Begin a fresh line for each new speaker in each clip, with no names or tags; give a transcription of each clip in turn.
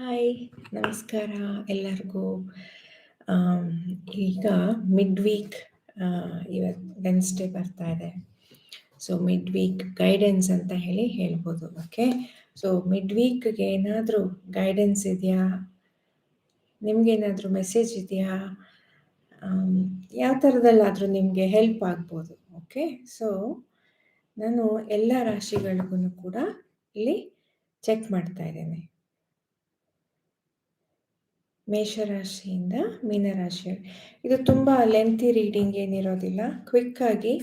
Hi ನಮಸ್ಕಾರ ಎಲ್ಲರಿಗೂ. ಈಗ ಮಿಡ್ ವೀಕ್ ಇವತ್ತು ವೆನ್ಸ್ಡೇ ಬರ್ತಾ ಇದೆ. ಸೊ ಮಿಡ್ ವೀಕ್ ಗೈಡೆನ್ಸ್ ಅಂತ ಹೇಳಿ ಹೇಳ್ಬೋದು ಓಕೆ ಸೊ ಮಿಡ್ ವೀಕ್ಗೆ ಏನಾದರೂ ಗೈಡೆನ್ಸ್ ಇದೆಯಾ? ನಿಮಗೇನಾದರೂ ಮೆಸೇಜ್ ಇದೆಯಾ? ಯಾವ ಥರದಲ್ಲಾದರೂ ನಿಮಗೆ ಹೆಲ್ಪ್ ಆಗ್ಬೋದು ಓಕೆ ಸೊ ನಾನು ಎಲ್ಲ ರಾಶಿಗಳಿಗೂ ಕೂಡ ಇಲ್ಲಿ ಚೆಕ್ ಮಾಡ್ತಾ ಇದ್ದೇನೆ. ಮೇಷರಾಶಿಯಿಂದ ಮೀನರಾಶಿಯವರು. ಇದು ತುಂಬ ಲೆಂತಿ ರೀಡಿಂಗ್ ಏನಿರೋದಿಲ್ಲ. ಕ್ವಿಕ್ಕಾಗಿ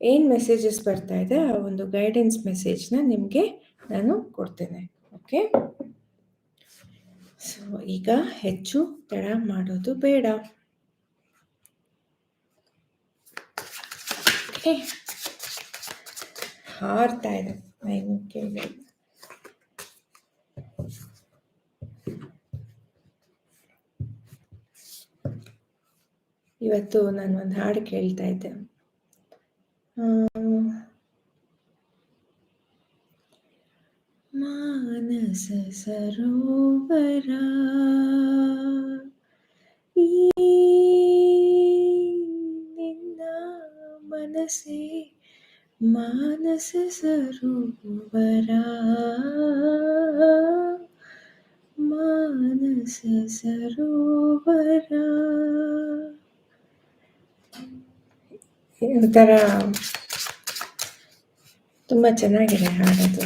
ಏನು ಮೆಸೇಜಸ್ ಬರ್ತಾ ಇದೆ, ಆ ಒಂದು ಗೈಡೆನ್ಸ್ ಮೆಸೇಜ್ನ ನಿಮಗೆ ನಾನು ಕೊಡ್ತೇನೆ. ಓಕೆ ಸೊ ಈಗ ಹೆಚ್ಚು ತಡ ಮಾಡೋದು ಬೇಡ. ಹಾರ್ತಾ ಇದೆ. ನಾನು ಕೇಳಿ ಇವತ್ತು ನಾನು ಒಂದು ಹಾಡು ಕೇಳ್ತಾ ಇದ್ದೆ. ಮಾನಸ ಸರೋವರ, ಈ ನಿನ್ನ ಮನಸ್ಸೇ ಮಾನಸ ಸರೋವರ ಮಾನಸ ಸರೋವರ. ಒಂಥರ ತುಂಬ ಚೆನ್ನಾಗಿದೆ ಹಾಡೋದು.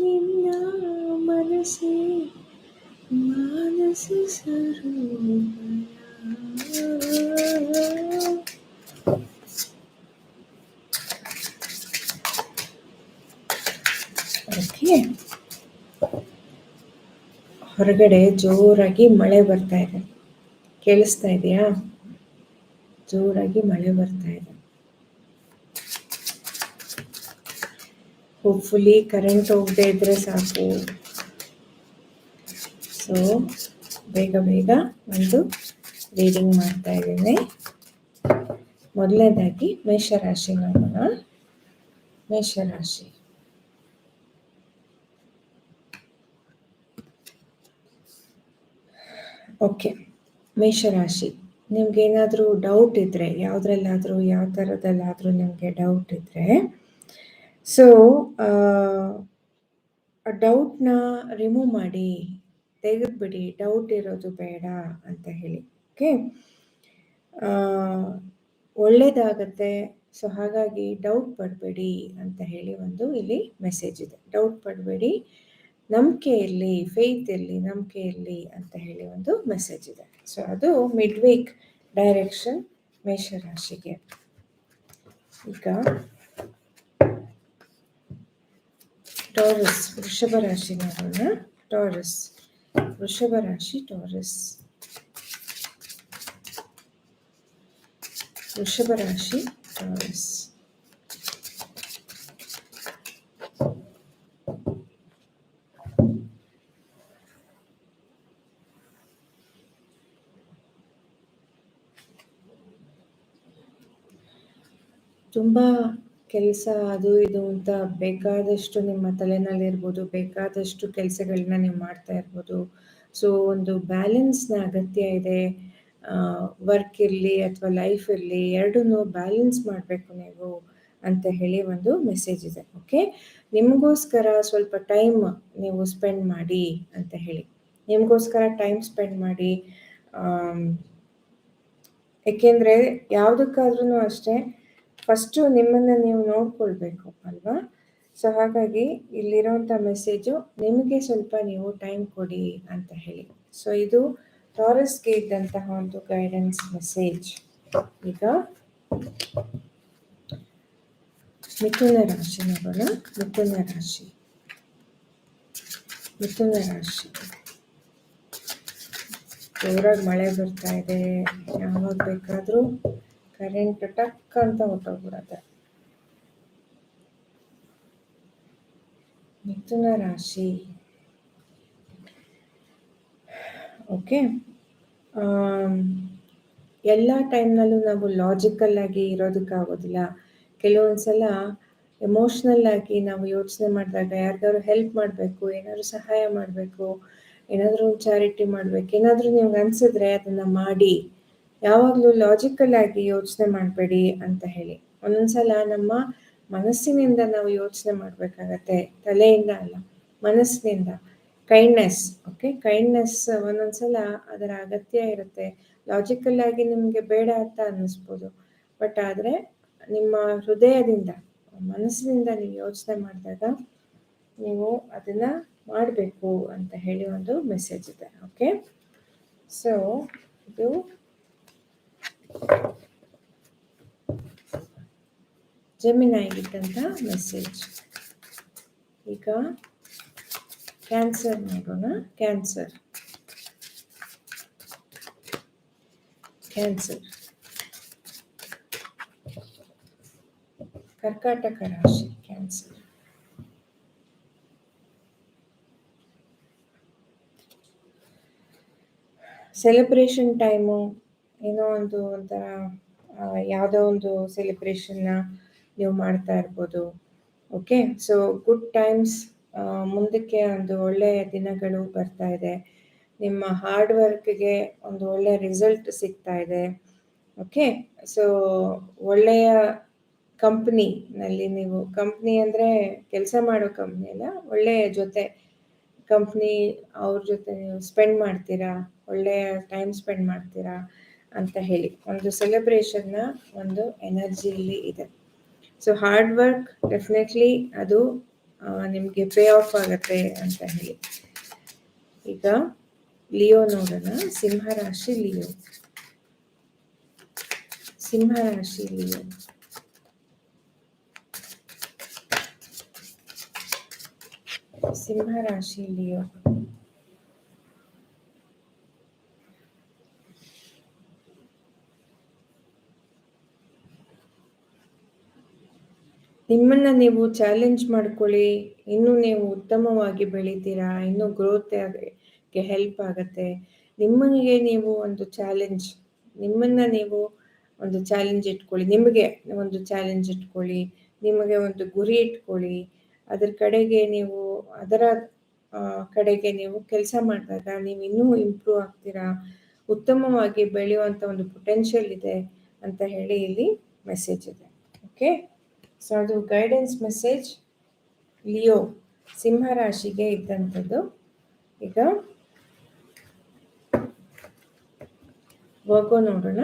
ನಿನ್ನ ಮನಸ್ಸೇ ಮಾನಸ ಸರೋವರ ಓಕೆ ಹೊರಗಡೆ ಜೋರಾಗಿ ಮಳೆ ಬರ್ತಾ ಇದೆ. ಕೇಳಿಸ್ತಾ ಇದೆಯಾ? ಜೋರಾಗಿ ಮಳೆ ಬರ್ತಾ ಇದೆ. ಹೋಪ್ಫುಲಿ ಕರೆಂಟ್ ಹೋಗದೆ ಇದ್ರೆ ಸಾಕು. ಸೊ ಬೇಗ ಬೇಗ ಒಂದು ರೀಡಿಂಗ್ ಮಾಡ್ತಾ ಇದ್ದೇನೆ. ಮೊದಲನೇದಾಗಿ ಮೇಷರಾಶಿ ನೋಡೋಣ. ಮೇಷರಾಶಿ. ಓಕೆ ಮೇಷರಾಶಿ. ನಿಮ್ಗೇನಾದರೂ ಡೌಟ್ ಇದ್ದರೆ ಯಾವುದ್ರಲ್ಲಾದರೂ, ಯಾವ ಥರದಲ್ಲಾದರೂ ನಿಮಗೆ ಡೌಟ್ ಇದ್ದರೆ ಸೊ ಡೌಟ್ನ ರಿಮೂವ್ ಮಾಡಿ, ತೆಗೆದುಬಿಡಿ. ಡೌಟ್ ಇರೋದು ಬೇಡ ಅಂತ ಹೇಳಿ. ಓಕೆ ಒಳ್ಳೇದಾಗತ್ತೆ. ಸೊ ಹಾಗಾಗಿ ಡೌಟ್ ಪಡಬೇಡಿ ಅಂತ ಹೇಳಿ ಒಂದು ಇಲ್ಲಿ ಮೆಸೇಜ್ ಇದೆ. ಡೌಟ್ ಪಡಬೇಡಿ. ನಂಬಿಕೆ ಇರಲಿ ಫೇತ್ ಇರಲಿ ನಂಬಿಕೆ ಇರಲಿ ಅಂತ ಹೇಳಿ ಒಂದು ಮೆಸೇಜ್ ಇದೆ. ಸೊ ಅದು ಮಿಡ್ ವೀಕ್ ಡೈರೆಕ್ಷನ್ ಮೇಷರಾಶಿಗೆ. ಈಗ ಟಾರಸ್ ವೃಷಭ ರಾಶಿ ನೋಡೋಣ ಟಾರಸ್ ವೃಷಭ ರಾಶಿ ಟಾರಸ್ ವೃಷಭ ರಾಶಿ ಟಾರಸ್ ಕೆಲಸ ಅದು ಇದು ಅಂತ ಬೇಕಾದಷ್ಟು ನಿಮ್ಮ ತಲೆನಲ್ಲಿ ಇರ್ಬೋದು ಬೇಕಾದಷ್ಟು ಕೆಲಸಗಳನ್ನ ನೀವು ಮಾಡ್ತಾ ಇರ್ಬೋದು. ಸೊ ಒಂದು ಬ್ಯಾಲೆನ್ಸ್ನ ಅಗತ್ಯ ಇದೆ. ವರ್ಕ್ ಇರಲಿ ಅಥವಾ ಲೈಫ್ ಇರಲಿ ಎರಡನ್ನೂ ಬ್ಯಾಲೆನ್ಸ್ ಮಾಡಬೇಕು ನೀವು ಅಂತ ಹೇಳಿ ಒಂದು ಮೆಸೇಜ್ ಇದೆ ಓಕೆ ನಿಮಗೋಸ್ಕರ ಸ್ವಲ್ಪ ಟೈಮ್ ನೀವು ಸ್ಪೆಂಡ್ ಮಾಡಿ ಅಂತ ಹೇಳಿ. ನಿಮಗೋಸ್ಕರ ಟೈಮ್ ಸ್ಪೆಂಡ್ ಮಾಡಿ ಏಕೆಂದರೆ ಯಾವುದಕ್ಕಾದ್ರೂ ಅಷ್ಟೇ ಫಸ್ಟು ನಿಮ್ಮನ್ನು ನೀವು ನೋಡ್ಕೊಳ್ಬೇಕು ಅಲ್ವಾ? ಸೊ ಹಾಗಾಗಿ ಇಲ್ಲಿರೋಂಥ ಮೆಸೇಜು ನಿಮಗೆ ಸ್ವಲ್ಪ ನೀವು ಟೈಮ್ ಕೊಡಿ ಅಂತ ಹೇಳಿ. ಸೊ ಇದು ಟಾರಸ್ಗೆ ಇದ್ದಂತಹ ಒಂದು ಗೈಡೆನ್ಸ್ ಮೆಸೇಜ್ ಈಗ ಮಿಥುನ ರಾಶಿ ನೋಡೋಣ. ಮಿಥುನ ರಾಶಿ. ಮಿಥುನ ರಾಶಿ. ಜೋರಾಗಿ ಮಳೆ ಬರ್ತಾ ಇದೆ. ಯಾವಾಗ ಬೇಕಾದರೂ ಕರೆಂಟ್ ಟಕ್ ಅಂತ ಹೊಟ್ಟೋಗ್ಬಿಡತ್ತೆ ಮಿಥುನ ರಾಶಿ. ಓಕೆ ಎಲ್ಲ ಟೈಮ್ನಲ್ಲೂ ನಾವು ಲಾಜಿಕಲ್ ಆಗಿ ಇರೋದಕ್ಕಾಗೋದಿಲ್ಲ ಕೆಲವೊಂದು ಸಲ ಎಮೋಷ್ನಲ್ ಆಗಿ ನಾವು ಯೋಚನೆ ಮಾಡಿದಾಗ ಯಾರಿಗಾದ್ರು ಹೆಲ್ಪ್ ಮಾಡಬೇಕು, ಏನಾದರೂ ಸಹಾಯ ಮಾಡಬೇಕು, ಏನಾದರೂ ಚಾರಿಟಿ ಮಾಡಬೇಕು, ಏನಾದರೂ ನಿಮ್ಗೆ ಅನಿಸಿದ್ರೆ ಅದನ್ನು ಮಾಡಿ. ಯಾವಾಗಲೂ ಲಾಜಿಕಲ್ ಆಗಿ ಯೋಚನೆ ಮಾಡಬೇಡಿ ಅಂತ ಹೇಳಿ. ಒಂದೊಂದ್ಸಲ ನಮ್ಮ ಮನಸ್ಸಿನಿಂದ ನಾವು ಯೋಚನೆ ಮಾಡಬೇಕಾಗತ್ತೆ. ತಲೆಯಿಂದ ಅಲ್ಲ, ಮನಸ್ಸಿನಿಂದ. ಕೈಂಡ್ನೆಸ್ ಓಕೆ ಕೈಂಡ್ನೆಸ್ ಒಂದೊಂದ್ಸಲ ಅದರ ಅಗತ್ಯ ಇರುತ್ತೆ. ಲಾಜಿಕಲ್ ಆಗಿ ನಿಮಗೆ ಬೇಡ ಅಂತ ಅನ್ನಿಸ್ಬೋದು. ಬಟ್ ಆದರೆ ನಿಮ್ಮ ಹೃದಯದಿಂದ, ಮನಸ್ಸಿನಿಂದ ನೀವು ಯೋಚನೆ ಮಾಡಿದಾಗ ನೀವು ಅದನ್ನು ಮಾಡಬೇಕು ಅಂತ ಹೇಳಿ ಒಂದು ಮೆಸೇಜ್ ಇದೆ ಓಕೆ ಸೊ ಇದು ಜಮಿನಾಗಿದ್ದಂಥ ಮೆಸೇಜ್ ಈಗ ಕ್ಯಾನ್ಸರ್ ನೋಡೋಣ. ಕ್ಯಾನ್ಸರ್ ಕ್ಯಾನ್ಸರ್ ಕರ್ಕಾಟಕ ರಾಶಿ ಕ್ಯಾನ್ಸರ್ ಸೆಲೆಬ್ರೇಷನ್ ಟೈಮು ಏನೋ ಒಂದು ಒಂಥರ ಯಾವುದೋ ಒಂದು ಸೆಲೆಬ್ರೇಷನ್ನ ನೀವು ಮಾಡ್ತಾ ಇರ್ಬೋದು. ಓಕೆ ಸೊ ಗುಡ್ ಟೈಮ್ಸ್ ಮುಂದಕ್ಕೆ ಒಂದು ಒಳ್ಳೆಯ ದಿನಗಳು ಬರ್ತಾ ಇದೆ. ನಿಮ್ಮ ಹಾರ್ಡ್ ವರ್ಕ್ಗೆ ಒಂದು ಒಳ್ಳೆಯ ರಿಸಲ್ಟ್ ಸಿಗ್ತಾ ಇದೆ. ಓಕೆ ಸೊ ಒಳ್ಳೆಯ ಕಂಪ್ನಿನಲ್ಲಿ ನೀವು ಕಂಪ್ನಿ ಅಂದರೆ ಕೆಲಸ ಮಾಡೋ ಕಂಪ್ನಿ ಅಲ್ಲ ಒಳ್ಳೆಯ ಜೊತೆ ಕಂಪ್ನಿ ಅವ್ರ ಜೊತೆ ನೀವು ಸ್ಪೆಂಡ್ ಮಾಡ್ತೀರಾ? ಒಳ್ಳೆಯ ಟೈಮ್ ಸ್ಪೆಂಡ್ ಮಾಡ್ತೀರಾ? ಅಂತ ಹೇಳಿ. ಒಂದು ಸೆಲೆಬ್ರೇಷನ್ನ ಒಂದು ಎನರ್ಜಿಯಲ್ಲಿ ಇದೆ. ಸೊ ಹಾರ್ಡ್ ವರ್ಕ್ ಡೆಫಿನೆಟ್ಲಿ ಅದು ನಿಮಗೆ ಪೇ ಆಫ್ ಆಗುತ್ತೆ ಅಂತ ಹೇಳಿ. ಈಗ ಲಿಯೋ ನೋಡೋಣ. ಸಿಂಹರಾಶಿ ಲಿಯೋ. ಸಿಂಹರಾಶಿ ಲಿಯೋ. ಸಿಂಹರಾಶಿ ಲಿಯೋ. ನಿಮ್ಮನ್ನ ನೀವು ಚಾಲೆಂಜ್ ಮಾಡ್ಕೊಳ್ಳಿ. ಇನ್ನೂ ನೀವು ಉತ್ತಮವಾಗಿ ಬೆಳಿತೀರಾ? ಇನ್ನೂ ಗ್ರೋತ್ಗೆ ಹೆಲ್ಪ್ ಆಗುತ್ತೆ. ನಿಮಗೆ ನೀವು ಒಂದು ಚಾಲೆಂಜ್ ನಿಮ್ಮನ್ನ ನೀವು ಒಂದು ಚಾಲೆಂಜ್ ಇಟ್ಕೊಳ್ಳಿ. ನಿಮಗೆ ಒಂದು ಚಾಲೆಂಜ್ ಇಟ್ಕೊಳ್ಳಿ. ನಿಮಗೆ ಒಂದು ಗುರಿ ಇಟ್ಕೊಳ್ಳಿ. ಅದ್ರ ಕಡೆಗೆ ನೀವು, ಅದರ ಕಡೆಗೆ ನೀವು ಕೆಲಸ ಮಾಡಿದಾಗ ನೀವು ಇನ್ನೂ ಇಂಪ್ರೂವ್ ಆಗ್ತೀರಾ? ಉತ್ತಮವಾಗಿ ಬೆಳೆಯುವಂಥ ಒಂದು ಪೊಟೆನ್ಷಿಯಲ್ ಇದೆ ಅಂತ ಹೇಳಿ ಇಲ್ಲಿ ಮೆಸೇಜ್ ಇದೆ. ಓಕೆ ಸೊ ಅದು ಗೈಡೆನ್ಸ್ ಮೆಸೇಜ್ ಲಿಯೋ ಸಿಂಹರಾಶಿಗೆ ಇದ್ದಂಥದ್ದು. ಈಗ ವರ್ಗೋ ನೋಡೋಣ.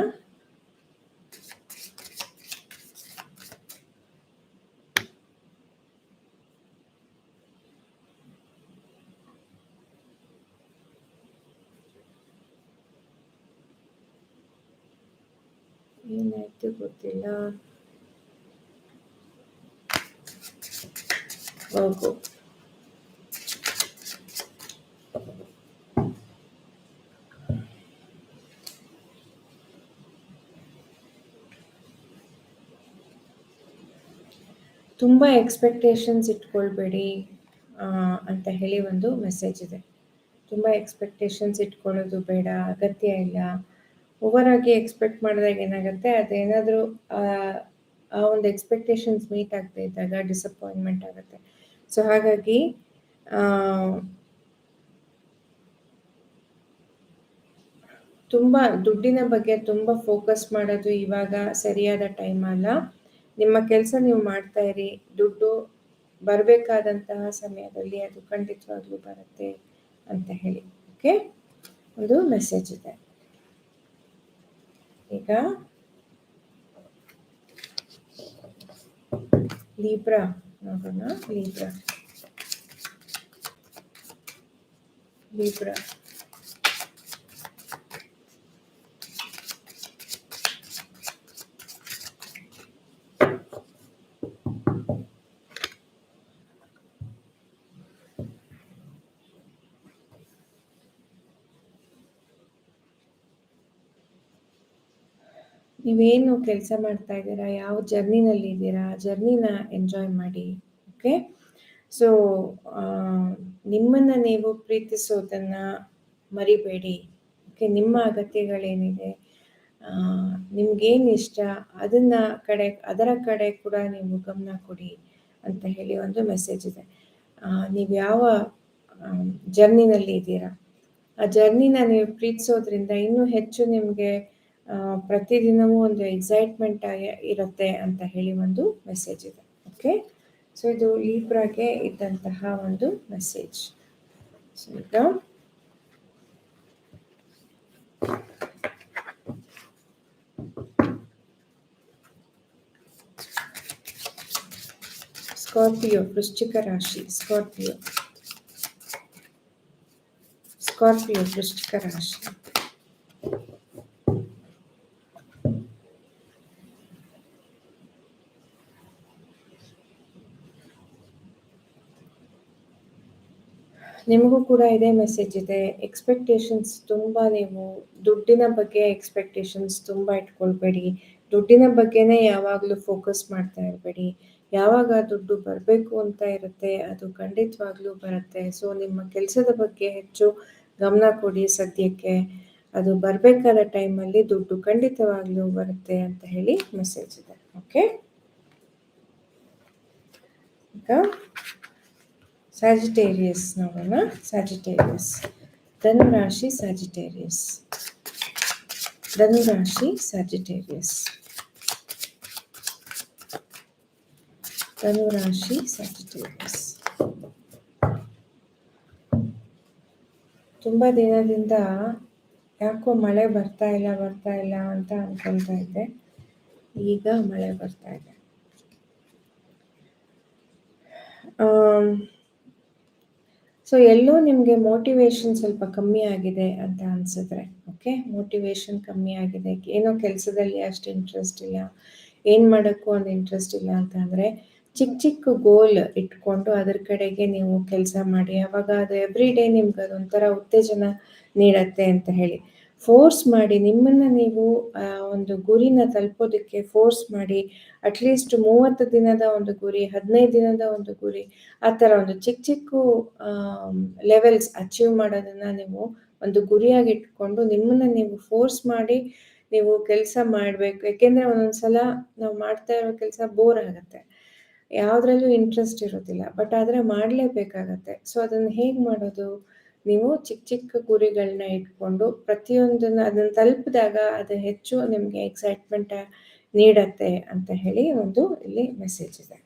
ಏನಾಯ್ತು ಗೊತ್ತಿಲ್ಲ. ಹೋಗು ತುಂಬ ಎಕ್ಸ್ಪೆಕ್ಟೇಷನ್ಸ್ ಇಟ್ಕೊಳ್ಬೇಡಿ ಅಂತ ಹೇಳಿ ಒಂದು ಮೆಸೇಜ್ ಇದೆ. ತುಂಬ ಎಕ್ಸ್ಪೆಕ್ಟೇಷನ್ಸ್ ಇಟ್ಕೊಳ್ಳೋದು ಬೇಡ, ಅಗತ್ಯ ಇಲ್ಲ. ಓವರ್ ಆಗಿ ಎಕ್ಸ್ಪೆಕ್ಟ್ ಮಾಡಿದಾಗ ಏನಾಗುತ್ತೆ, ಅದೇನಾದರೂ, ಆ ಒಂದು ಎಕ್ಸ್ಪೆಕ್ಟೇಷನ್ಸ್ ಮೀಟ್ ಆಗದೆ ಇದ್ದಾಗ ಡಿಸಪಾಯಿಂಟ್ಮೆಂಟ್ ಆಗುತ್ತೆ. ಸೊ ಹಾಗಾಗಿ ತುಂಬ ದುಡ್ಡಿನ ಬಗ್ಗೆ ತುಂಬ ಫೋಕಸ್ ಮಾಡೋದು ಇವಾಗ ಸರಿಯಾದ ಟೈಮ್ ಅಲ್ಲ. ನಿಮ್ಮ ಕೆಲಸ ನೀವು ಮಾಡ್ತಾ ಇರಿ. ದುಡ್ಡು ಬರಬೇಕಾದಂತಹ ಸಮಯದಲ್ಲಿ ಅದು ಖಂಡಿತವಾಗ್ಲೂ ಬರುತ್ತೆ ಅಂತ ಹೇಳಿ. ಓಕೆ ಒಂದು ಮೆಸೇಜ್ ಇದೆ. ಈಗ ಲೀಬ್ರಾ ನೋಡೋಣ ಲೀಬ್ರಾ ನೀವೇನು ಕೆಲಸ ಮಾಡ್ತಾ ಇದ್ದೀರಾ? ಯಾವ ಜರ್ನಿನಲ್ಲಿ ಇದ್ದೀರಾ? ಜರ್ನಿನ ಎಂಜಾಯ್ ಮಾಡಿ ಓಕೆ ಸೊ ನಿಮ್ಮನ್ನು ನೀವು ಪ್ರೀತಿಸೋದನ್ನು ಮರಿಬೇಡಿ ಓಕೆ ನಿಮ್ಮ ಅಗತ್ಯಗಳೇನಿದೆ ನಿಮ್ಗೇನು ಇಷ್ಟ, ಅದನ್ನ ಕಡೆ, ಅದರ ಕಡೆ ಕೂಡ ನೀವು ಗಮನ ಕೊಡಿ ಅಂತ ಹೇಳಿ ಒಂದು ಮೆಸೇಜ್ ಇದೆ. ನೀವು ಯಾವ ಜರ್ನಿನಲ್ಲಿ ಇದ್ದೀರಾ? ಆ ಜರ್ನಿನ ನೀವು ಪ್ರೀತಿಸೋದ್ರಿಂದ ಇನ್ನೂ ಹೆಚ್ಚು ನಿಮಗೆ ಪ್ರತಿದಿನವೂ ಒಂದು ಎಕ್ಸೈಟ್ಮೆಂಟ್ ಇರುತ್ತೆ ಅಂತ ಹೇಳಿ ಒಂದು ಮೆಸೇಜ್ ಇದೆ. ಓಕೆ ಸೊ ಇದು ಲೀಬ್ರಾಗೆ ಇದ್ದಂತಹ ಒಂದು ಮೆಸೇಜ್ ಸೊ ಈಗ ಸ್ಕಾರ್ಪಿಯೋ ವೃಶ್ಚಿಕ ರಾಶಿ ಸ್ಕಾರ್ಪಿಯೋ ಸ್ಕಾರ್ಪಿಯೋ ವೃಶ್ಚಿಕ ರಾಶಿ. ನಿಮಗೂ ಕೂಡ ಇದೇ ಮೆಸೇಜ್ ಇದೆ. ಎಕ್ಸ್ಪೆಕ್ಟೇಷನ್ಸ್ ತುಂಬ ನೀವು ದುಡ್ಡಿನ ಬಗ್ಗೆ ಎಕ್ಸ್ಪೆಕ್ಟೇಷನ್ಸ್ ತುಂಬ ಇಟ್ಕೊಳ್ಬೇಡಿ. ದುಡ್ಡಿನ ಬಗ್ಗೆನೇ ಯಾವಾಗಲೂ ಫೋಕಸ್ ಮಾಡ್ತಾ ಇರಬೇಡಿ. ಯಾವಾಗ ದುಡ್ಡು ಬರಬೇಕು ಅಂತ ಇರುತ್ತೆ ಅದು ಖಂಡಿತವಾಗ್ಲೂ ಬರುತ್ತೆ. ಸೊ ನಿಮ್ಮ ಕೆಲಸದ ಬಗ್ಗೆ ಹೆಚ್ಚು ಗಮನ ಕೊಡಿ ಸದ್ಯಕ್ಕೆ. ಅದು ಬರಬೇಕಾದ ಟೈಮಲ್ಲಿ ದುಡ್ಡು ಖಂಡಿತವಾಗ್ಲೂ ಬರುತ್ತೆ ಅಂತ ಹೇಳಿ ಮೆಸೇಜ್ ಇದೆ. ಓಕೆ ಈಗ ಸ್ಯಾಜಿಟೇರಿಯಸ್ ನೋಡೋಣ ಸ್ಯಾಜಿಟೇರಿಯಸ್ ಧನುರಾಶಿ ಸ್ಯಾಜಿಟೇರಿಯಸ್ ಧನುರಾಶಿ ಸ್ಯಾಜಿಟೇರಿಯಸ್ ಧನುರಾಶಿ ಸ್ಯಾಜಿಟೇರಿಯಸ್ ತುಂಬ ದಿನದಿಂದ ಯಾಕೋ ಮಳೆ ಬರ್ತಾ ಇಲ್ಲ ಬರ್ತಾ ಇಲ್ಲ ಅಂತ ಅನ್ಕೊಳ್ತಾ ಇದ್ದೆ ಈಗ ಮಳೆ ಬರ್ತಾ ಇದೆ. ಸೊ ಎಲ್ಲೋ ನಿಮಗೆ ಮೋಟಿವೇಶನ್ ಸ್ವಲ್ಪ ಕಮ್ಮಿ ಆಗಿದೆ ಅಂತ ಅನಿಸಿದ್ರೆ ಓಕೆ ಮೋಟಿವೇಶನ್ ಕಮ್ಮಿ ಆಗಿದೆ. ಏನೋ ಕೆಲಸದಲ್ಲಿ ಅಷ್ಟು ಇಂಟ್ರೆಸ್ಟ್ ಇಲ್ಲ. ಏನು ಮಾಡೋಕ್ಕೂ ಒಂದು ಇಂಟ್ರೆಸ್ಟ್ ಇಲ್ಲ ಅಂತ ಅಂದರೆ ಚಿಕ್ಕ ಚಿಕ್ಕ ಗೋಲ್ ಇಟ್ಕೊಂಡು ಅದ್ರ ಕಡೆಗೆ ನೀವು ಕೆಲಸ ಮಾಡಿ. ಅವಾಗ ಅದು ಎವ್ರಿ ಡೇ ನಿಮ್ಗೆ ಅದೊಂಥರ ಉತ್ತೇಜನ ನೀಡತ್ತೆ ಅಂತ ಹೇಳಿ. ಫೋರ್ಸ್ ಮಾಡಿ ನಿಮ್ಮನ್ನು ನೀವು ಒಂದು ಗುರಿನ ತಲುಪೋದಕ್ಕೆ ಫೋರ್ಸ್ ಮಾಡಿ ಅಟ್ಲೀಸ್ಟ್ ಮೂವತ್ತು ದಿನದ ಒಂದು ಗುರಿ, ಹದಿನೈದು ದಿನದ ಒಂದು ಗುರಿ, ಆ ಥರ ಒಂದು ಚಿಕ್ಕ ಚಿಕ್ಕ ಲೆವೆಲ್ಸ್ ಅಚೀವ್ ಮಾಡೋದನ್ನು ನೀವು ಒಂದು ಗುರಿಯಾಗಿ ಇಟ್ಕೊಂಡು ನಿಮ್ಮನ್ನು ನೀವು ಫೋರ್ಸ್ ಮಾಡಿ ನೀವು ಕೆಲಸ ಮಾಡಬೇಕು. ಯಾಕೆಂದರೆ ಒಂದೊಂದು ಸಲ ನಾವು ಮಾಡ್ತಾ ಇರೋ ಕೆಲಸ ಬೋರ್ ಆಗುತ್ತೆ. ಯಾವುದ್ರಲ್ಲೂ ಇಂಟ್ರೆಸ್ಟ್ ಇರೋದಿಲ್ಲ. ಬಟ್ ಆದರೆ ಮಾಡಲೇಬೇಕಾಗತ್ತೆ. ಸೊ ಅದನ್ನು ಹೇಗೆ ಮಾಡೋದು? ನೀವು ಚಿಕ್ಕ ಚಿಕ್ಕ ಗುರಿಗಳನ್ನ ಇಟ್ಕೊಂಡು ಪ್ರತಿಯೊಂದನ್ನು ಅದನ್ನು ತಲುಪಿದಾಗ ಅದು ಹೆಚ್ಚು ನಿಮಗೆ ಎಕ್ಸೈಟ್ಮೆಂಟ್ ನೀಡತ್ತೆ ಅಂತ ಹೇಳಿ ಒಂದು ಇಲ್ಲಿ ಮೆಸೇಜ್ ಇದೆ.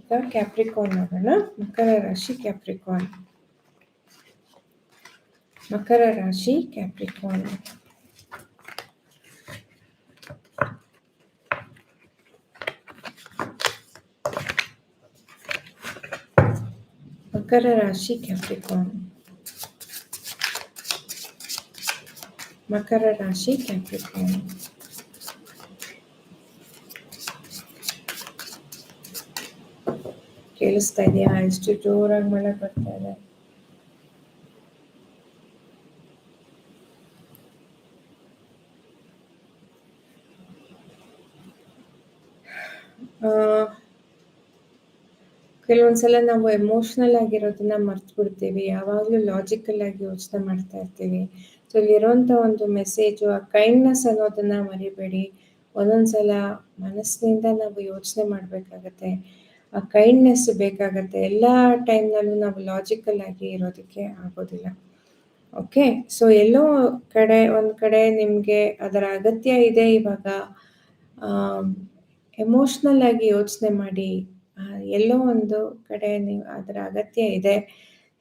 ಈಗ ಕ್ಯಾಪ್ರಿಕಾನ್ ನೋಡೋಣ ಮಕರ ರಾಶಿ ಕ್ಯಾಪ್ರಿಕಾನ್ ಮಕರ ರಾಶಿ ಕ್ಯಾಪ್ರಿಕಾನ್ ಮಕರ ರಾಶಿ ಕ್ಯಾಪ್ರಿಕಾನ್ ಮಕರ ರಾಶಿ ಕ್ಯಾಪ್ರಿಕಾನ್ ಕೇಳಿಸ್ತಾ ಇದೆಯಾ ಎಷ್ಟು ಜೋರಾಗಿ ಮಳೆ ಬರ್ತಾ ಇದೆ ಕೆಲವೊಂದ್ಸಲ ನಾವು ಎಮೋಷ್ನಲ್ ಆಗಿರೋದನ್ನ ಮರ್ತು ಬಿಡ್ತೀವಿ ಯಾವಾಗಲೂ ಲಾಜಿಕಲ್ ಆಗಿ ಯೋಚನೆ ಮಾಡ್ತಾ ಇರ್ತೀವಿ ಸೊ ಒಂದು ಮೆಸೇಜು ಆ ಕೈಂಡ್ನೆಸ್ ಅನ್ನೋದನ್ನ ಮರಿಬೇಡಿ. ಒಂದೊಂದ್ಸಲ ಮನಸ್ಸಿನಿಂದ ನಾವು ಯೋಚನೆ ಮಾಡಬೇಕಾಗತ್ತೆ. ಆ ಕೈಂಡ್ನೆಸ್ ಬೇಕಾಗತ್ತೆ. ಎಲ್ಲ ಟೈಮ್ನಲ್ಲೂ ನಾವು ಲಾಜಿಕಲ್ ಆಗಿ ಇರೋದಕ್ಕೆ ಆಗೋದಿಲ್ಲ. ಓಕೆ ಸೊ ಎಲ್ಲೋ ಕಡೆ, ಒಂದು ಕಡೆ ನಿಮಗೆ ಅದರ ಅಗತ್ಯ ಇದೆ ಇವಾಗ ಎಮೋಷ್ನಲ್ ಆಗಿ ಯೋಚನೆ ಮಾಡಿ ಎಲ್ಲೋ ಒಂದು ಕಡೆ ನೀವು ಅದರ ಅಗತ್ಯ ಇದೆ.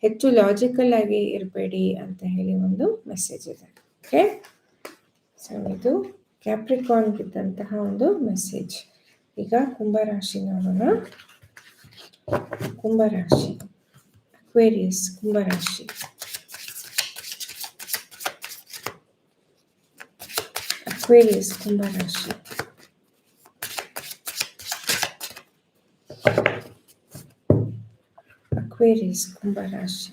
ಹೆಚ್ಚು ಲಾಜಿಕಲ್ ಆಗಿ ಇರಬೇಡಿ ಅಂತ ಹೇಳಿ ಒಂದು ಮೆಸೇಜ್ ಇದೆ. ಓಕೆ ಸೊ ಇದು ಕ್ಯಾಪ್ರಿಕಾನ್ಗಿದ್ದಂತಹ ಒಂದು ಮೆಸೇಜ್ ಈಗ ಕುಂಭರಾಶಿ ನೋಡೋಣ ಕುಂಭರಾಶಿ ಅಕ್ವೇರಿಯಸ್ ಕುಂಭರಾಶಿ. ಅಕ್ವೇರಿಯಸ್ ಕುಂಭರಾಶಿ. ಅಕ್ವೇರಿಯಸ್ ಕುಂಭರಾಶಿ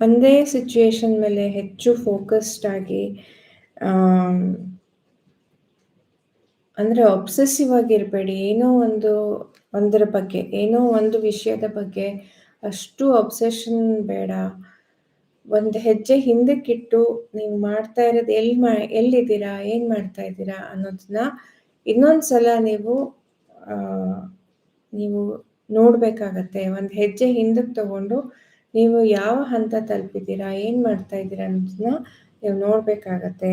ಒಂದೇ ಸಿಚುಯೇಷನ್ ಮೇಲೆ ಹೆಚ್ಚು ಫೋಕಸ್ಡ್ ಆಗಿ ಅಂದರೆ ಒಬ್ಸೆಸಿವ್ ಆಗಿರಬೇಡಿ. ಏನೋ ಒಂದು, ಒಂದರ ಬಗ್ಗೆ, ಏನೋ ಒಂದು ವಿಷಯದ ಬಗ್ಗೆ ಅಷ್ಟು ಅಬ್ಸೆಷನ್ ಬೇಡ. ಒಂದು ಹೆಜ್ಜೆ ಹಿಂದಕ್ಕಿಟ್ಟು ನೀವು ಮಾಡ್ತಾ ಇರೋದು ಎಲ್ಲಿ ಮಾ, ಎಲ್ಲಿದ್ದೀರಾ, ಏನು ಮಾಡ್ತಾ ಇದ್ದೀರಾ ಅನ್ನೋದನ್ನ ಇನ್ನೊಂದ್ಸಲ ನೀವು ನೀವು ನೋಡಬೇಕಾಗತ್ತೆ. ಒಂದು ಹೆಜ್ಜೆ ಹಿಂದಕ್ಕೆ ತಗೊಂಡು ನೀವು ಯಾವ ಹಂತ ತಲುಪಿದ್ದೀರಾ, ಏನು ಮಾಡ್ತಾ ಇದ್ದೀರಾ ಅನ್ನೋದನ್ನ ನೀವು ನೋಡಬೇಕಾಗತ್ತೆ.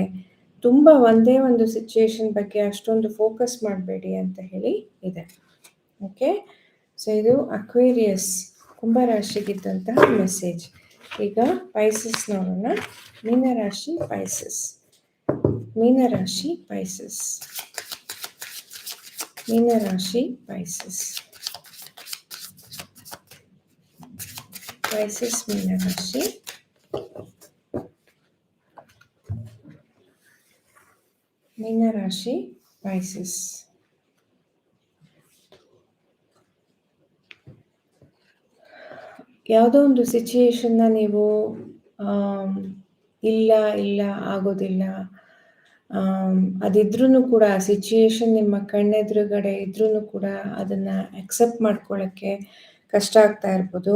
ತುಂಬ ಒಂದೇ ಒಂದು ಸಿಚುಯೇಷನ್ ಬಗ್ಗೆ ಅಷ್ಟೊಂದು ಫೋಕಸ್ ಮಾಡಬೇಡಿ ಅಂತ ಹೇಳಿ ಇದೆ. ಓಕೆ ಸೊ ಇದು ಅಕ್ವೇರಿಯಸ್ ಕುಂಭರಾಶಿಗಿದ್ದಂತಹ ಮೆಸೇಜ್ ಈಗ ಪೈಸಸ್ ನೋಡೋಣ ಮೀನರಾಶಿ ಪೈಸಸ್ ಮೀನರಾಶಿ ಪೈಸಸ್ ಮೀನರಾಶಿ ಪೈಸಸ್ ಪೈಸಸ್ ಮೀನರಾಶಿ ಮೀನರಾಶಿ ಪೈಸಸ್ ಯಾವುದೋ ಒಂದು ಸಿಚುಯೇಷನ್ನ ನೀವು ಇಲ್ಲ ಇಲ್ಲ, ಆಗೋದಿಲ್ಲ. ಅದಿದ್ರೂ ಕೂಡ, ಆ ಸಿಚುಯೇಷನ್ ನಿಮ್ಮ ಕಣ್ಣೆದುರುಗಡೆ ಇದ್ರೂ ಕೂಡ ಅದನ್ನು ಅಕ್ಸೆಪ್ಟ್ ಮಾಡ್ಕೊಳ್ಳೋಕ್ಕೆ ಕಷ್ಟ ಆಗ್ತಾ ಇರ್ಬೋದು.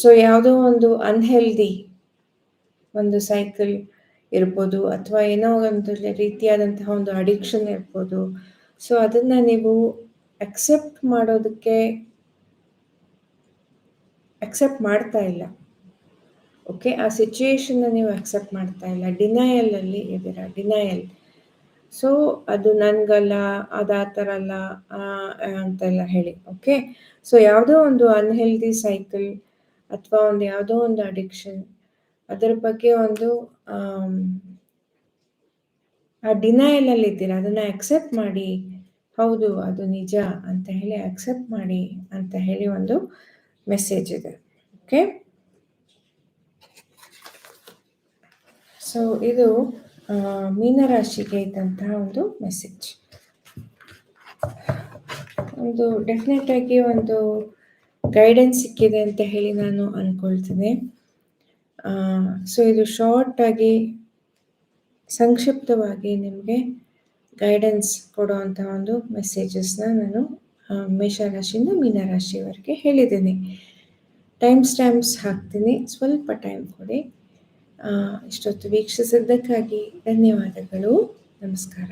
ಸೊ ಯಾವುದೋ ಒಂದು ಅನ್ಹೆಲ್ದಿ ಒಂದು ಸೈಕಲ್ ಇರ್ಬೋದು, ಅಥವಾ ಏನೋ ಒಂದು ರೀತಿಯಾದಂತಹ ಒಂದು ಅಡಿಕ್ಷನ್ ಇರ್ಬೋದು. ಸೊ ಅದನ್ನು ನೀವು ಅಕ್ಸೆಪ್ಟ್ ಮಾಡೋದಕ್ಕೆ ಅಕ್ಸೆಪ್ಟ್ ಮಾಡ್ತಾ ಇಲ್ಲ. ಓಕೆ ಆ ಸಿಚುಯೇಷನ್ನ ನೀವು ಅಕ್ಸೆಪ್ಟ್ ಮಾಡ್ತಾ ಇಲ್ಲ. ಡಿನಯಲಲ್ಲಿ ಇದ್ದೀರಾ? ಡಿನಯಲ್ ಸೊ ಅದು ನನಗಲ್ಲ, ಅದು ಆ ಥರ ಅಲ್ಲ ಅಂತೆಲ್ಲ ಹೇಳಿ. ಓಕೆ ಸೊ ಯಾವುದೋ ಒಂದು ಅನ್ಹೆಲ್ದಿ ಸೈಕಲ್ ಅಥವಾ ಒಂದು ಯಾವುದೋ ಒಂದು ಅಡಿಕ್ಷನ್ ಅದರ ಬಗ್ಗೆ ಒಂದು ಆ ಡಿನಯಲಲ್ಲಿ ಇದ್ದೀರಾ? ಅದನ್ನು ಅಕ್ಸೆಪ್ಟ್ ಮಾಡಿ. ಹೌದು, ಅದು ನಿಜ ಅಂತ ಹೇಳಿ ಅಕ್ಸೆಪ್ಟ್ ಮಾಡಿ ಅಂತ ಹೇಳಿ ಒಂದು ಮೆಸೇಜ್ ಇದೆ. ಓಕೆ ಸೊ ಇದು ಮೀನರಾಶಿಗೆ ಇದ್ದಂತಹ ಒಂದು ಮೆಸೇಜ್ ಒಂದು ಡೆಫಿನೆಟ್ ಆಗಿ ಒಂದು ಗೈಡೆನ್ಸ್ ಸಿಕ್ಕಿದೆ ಅಂತ ಹೇಳಿ ನಾನು ಅನ್ಕೊಳ್ತೇನೆ. ಸೊ ಇದು ಶಾರ್ಟ್ ಆಗಿ ಸಂಕ್ಷಿಪ್ತವಾಗಿ ನಿಮಗೆ ಗೈಡೆನ್ಸ್ ಕೊಡುವಂಥ ಒಂದು ಮೆಸೇಜಸ್ನ ನಾನು ಮೇಷರಾಶಿಯಿಂದ ಮೀನರಾಶಿಯವರೆಗೆ ಹೇಳಿದ್ದೀನಿ. ಟೈಮ್ ಸ್ಟ್ಯಾಂಪ್ಸ್ ಹಾಕ್ತೀನಿ. ಸ್ವಲ್ಪ ಟೈಮ್ ಕೊಡಿ. ಇಷ್ಟೊತ್ತು ವೀಕ್ಷಿಸಿದ್ದಕ್ಕಾಗಿ ಧನ್ಯವಾದಗಳು. ನಮಸ್ಕಾರ.